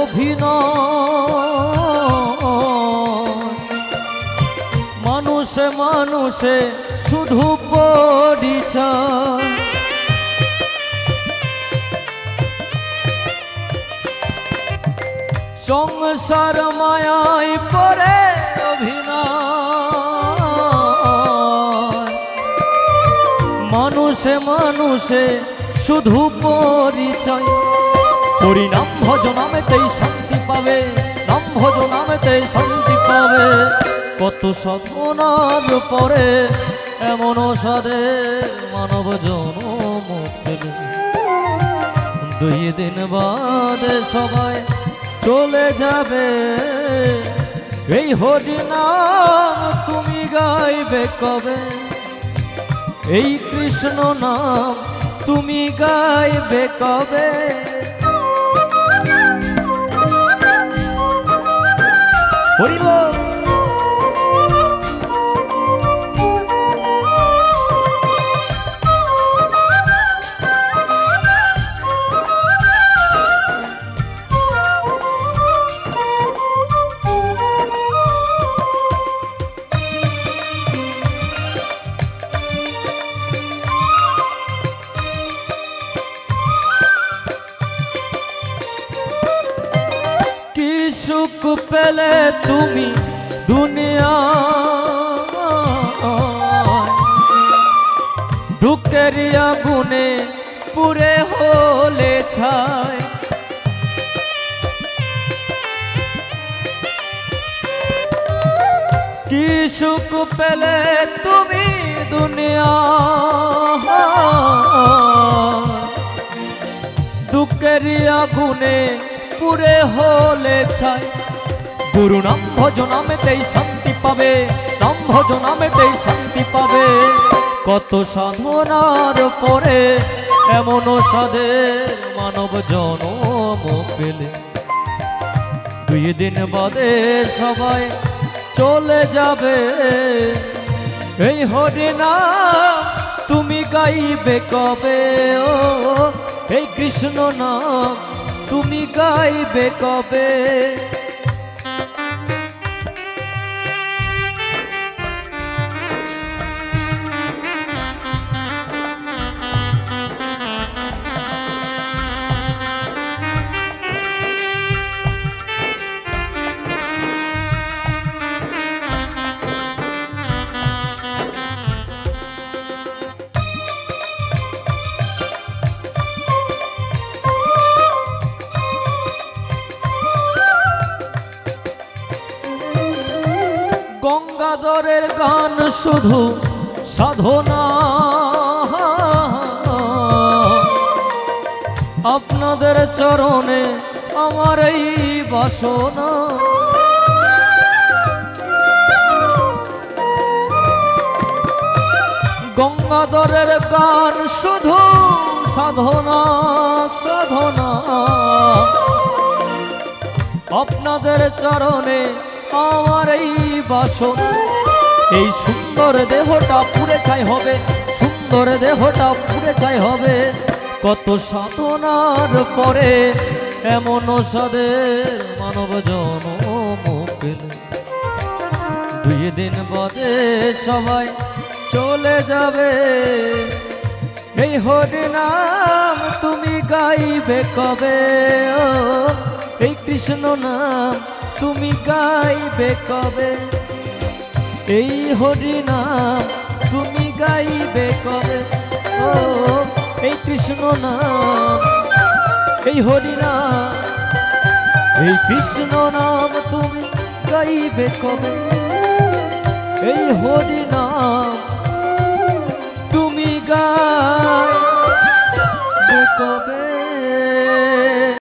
অভিনয়। মানুষে মানুষে শুধু পরিচয়। সংসার মায়াই পরে অভিনয়। মানুষে মানুষে শুধু পরিচয়। হরিনাম ভজ নামেতেই শান্তি পাবে, নাম ভজ নামেতেই শান্তি পাবে। কত সাধনার পরে এমন সাদে মানব জনম দুই দিন বাদে সবাই চলে যাবে। এই হরিনাম তুমি গাইবে কবে? এই কৃষ্ণ নাম তুমি গাইবে কবে? হরিবল। সুখ পেলে তুমি দুনিয়া। দুঃখের আগুনে পুরে হলে ছায় কি সুখ পেলে তুমি দুনিয়া। দুঃখের আগুনে পুরে হলে ছাই গুরু নাম ভজ নামেতেই শান্তি পাবে, নাম ভজ নামেতেই শান্তি পাবে। কত সাধনার পরে এমন সাধে মানব জনম পেলে। দুই দিন বাদে সবাই চলে যাবে। এই হরিনাম তুমি গাইবে কবে? ও, এই কৃষ্ণ নাম তুমি গাইবে কবে? গঙ্গাধরের গান শুধু সাধনা। আপনাদের চরণে আমার এই বাসনা। গঙ্গাধরের গান শুধু সাধনা সাধনা। আপনাদের চরণে আমার এই বাসন এই সুন্দর দেহটা পুরে চাই হবে, সুন্দর দেহটা পুরে চাই হবে। কত সাধনার পরে এমন সাদের মানব জনম দুই দিন বাদে সবাই চলে যাবে। এই হরিনাম তুমি গাইবে কবে? ও, এই কৃষ্ণ নাম তুমি গাইবে কবে? এই হরিনাম তুমি গাইবে কবে? ও, এই কৃষ্ণ নাম, এই হরিনাম এই কৃষ্ণ নাম তুমি গাইবে কবে? এই হরিনাম